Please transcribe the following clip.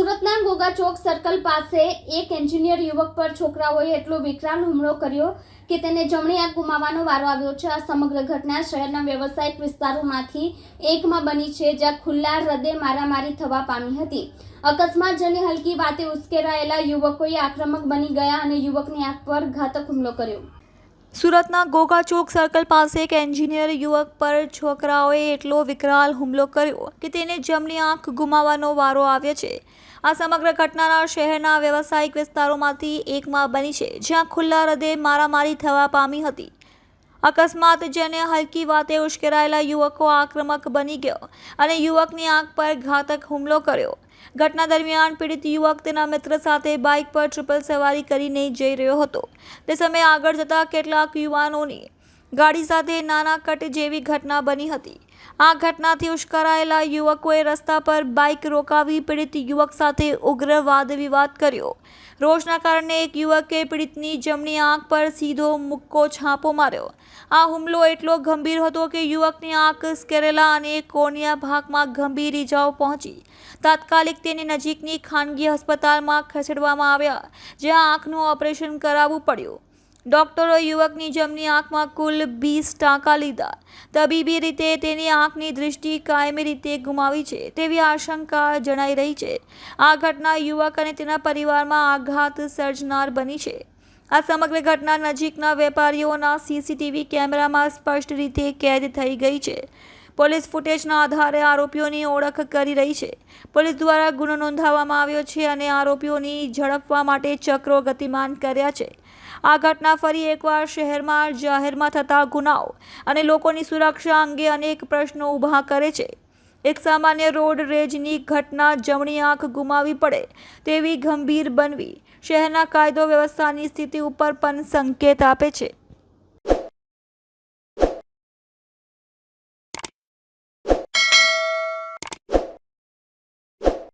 સુરતના ગોગા ચોક સર્કલ પાસે એક એન્જિનિયર યુવક પર છોકરાઓએ એટલો વિકરાળ હુમલો કર્યો કે તેને જમણી આંખ ગુમાવવાનો વારો આવ્યો છે. આ સમગ્ર ઘટના શહેરના વ્યવસાયિક વિસ્તારોમાંથી એકમાં બની છે, જ્યાં ખુલ્લા હૃદય મારામારી થવા પામી હતી. અકસ્માત જેની હલકી વાતે ઉશ્કેરાયેલા યુવકોએ આક્રમક બની ગયા અને યુવકની આંખ પર ઘાતક હુમલો કર્યો. સુરતના ગોગા ચોક સર્કલ પાસે એક એન્જિનિયર યુવક પર છોકરાઓએ એટલો વિકરાલ હુમલો કર્યો કે તેને જમણી આંખ ગુમાવવાનો વારો આવ્યો છે. આ સમગ્ર ઘટનાના શહેરના વ્યવસાયિક વિસ્તારોમાંથી એકમાં બની છે, જ્યાં ખુલ્લા હૃદય મારામારી થવા પામી હતી. અકસ્માત જેને હલકી વાતે ઉશ્કેરાયેલા યુવકો આક્રમક બની ગયો અને યુવકની આંખ પર ઘાતક હુમલો કર્યો. ઘટના દરમિયાન પીડિત યુવક તેના મિત્ર સાથે બાઇક પર ટ્રિપલ સવારી કરીને જઈ રહ્યો હતો. તે સમયે આગળ જતા કેટલાક યુવાનોની ગાડી સાથે નાના કટ જેવી ઘટના બની હતી. આ ઘટનાથી ઉશ્કરાયેલા યુવકોએ રસ્તા પર બાઇક રોકાવી પીડિત યુવક સાથે ઉગ્ર વાદ વિવાદ કર્યો. રોષના કારણે એક યુવકે પીડિતની જમણી આંખ પર સીધો મુક્કો છાપો માર્યો. આ હુમલો એટલો ગંભીર હતો કે યુવકની આંખ સ્કેરેલા અને કોર્નિયા ભાગમાં ગંભીર ઇજાઓ પહોંચી. તાત્કાલિક તેને નજીકની ખાનગી હસ્પતાલમાં ખસેડવામાં આવ્યા, જ્યાં આંખનું ઓપરેશન કરાવવું પડ્યું. ડોક્ટરોએ યુવકની જમણી આંખમાં કુલ વીસ ટાંકા લીધા. તબીબી રીતે તેની આંખની દૃષ્ટિ કાયમી રીતે ગુમાવી છે તેવી આશંકા જણાઈ રહી છે. આ ઘટના યુવક અને તેના પરિવારમાં આઘાત સર્જનાર બની છે. આ સમગ્ર ઘટના નજીકના વેપારીઓના સીસીટીવી કેમેરામાં સ્પષ્ટ રીતે કેદ થઈ ગઈ છે. પોલીસ ફૂટેજના આધારે આરોપીઓની ઓળખ કરી રહી છે. પોલીસ દ્વારા ગુનો નોંધાવવામાં આવ્યો છે અને આરોપીઓની ઝડપવા માટે ચક્રો ગતિમાન કર્યા છે. આ ઘટના ફરી એકવાર શહેરમાં જાહેરમાં થતા ગુનાઓ અને લોકોની સુરક્ષા અંગે અનેક પ્રશ્નો ઊભા કરે છે. એક સામાન્ય રોડ રેજની ઘટના જમણી આંખ ગુમાવી પડે તેવી ગંભીર બનવી શહેરના કાયદો વ્યવસ્થાની સ્થિતિ ઉપર પણ સંકેત આપે છે.